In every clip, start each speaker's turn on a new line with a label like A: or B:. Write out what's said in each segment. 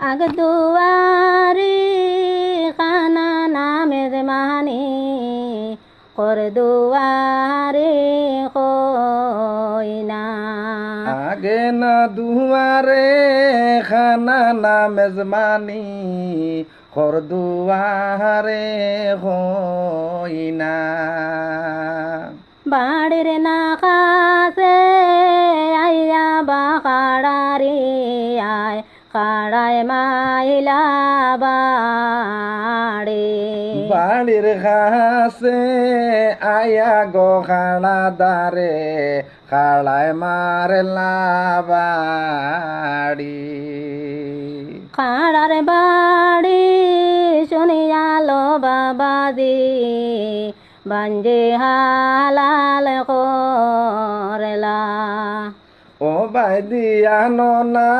A: আগ দুয়ারি খানা নামে মানি কর দুয়ারে কইনা
B: আগে না দুয়ারে খানা না মেজমানি খর দুয়ারে হইনা।
A: বাড়ির না কাছে আইয়া বা আয় কাড়ায় মাইলা বাড়ি।
B: বাড়ির ঘাসে আয়া গো খাড়া দারে খাড়ায় মারলা বাড়ি।
A: কাড়ার বাড়ি শুনিয়ালো বাবাজি বাঞ্জে হালাল করলা।
B: ও বাইদিয়া না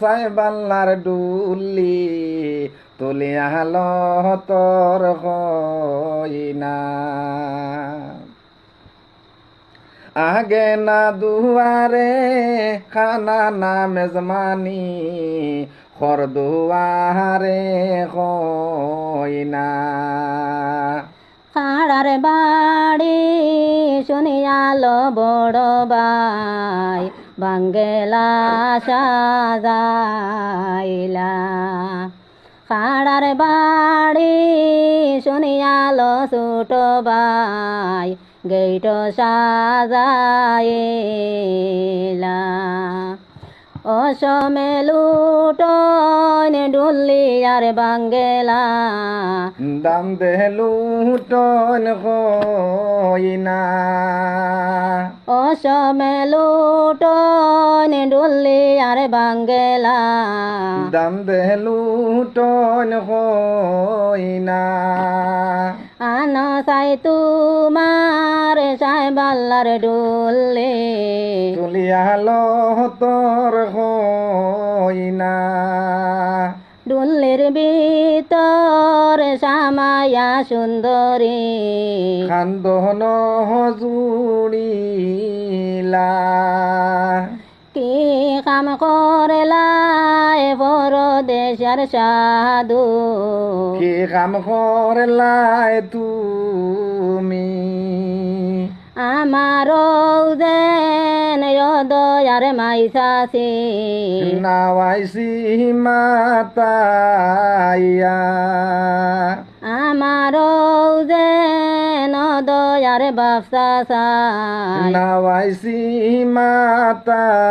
B: সাইবাল্লার ডুলি তুলিয়া হল তোর হইনা আগে না দুয়ারে খানা না মেজমানি, খর দুয়ারে হইনা
A: কাড়ার বাড়ি শুনিয়ালো বড় বাই বাঙ্গেলা সাজাইলা। খাড়ার বাড়ি শুনিয়ালো ছোট বাই গেইট সাজাইলা। অসমে লুটন ডুলিয়ার বাঙ্গেলা।
B: দাম দেহলু টন হইনা।
A: অসমে লুটন ডুলিয়ার বাঙ্গেলা।
B: দাম দেহলু টন হইনা।
A: আন সাই তোমার বাল্লার ডুলে।
B: তুলিয়াল তোর হইনা
A: ডুলের ভিতর সামায়া সুন্দরী।
B: খান্দন জুড়িলা
A: কি কাম করলাই বড় দেশের সাধু।
B: কি কাম করলাই তুমি?
A: আমার যেন দয়ার মাইসাসি
B: নাওয়াইছি মাতাইয়া
A: আমার যেন দয়ার বাপসা
B: নাওয়াইছি মাতাইয়া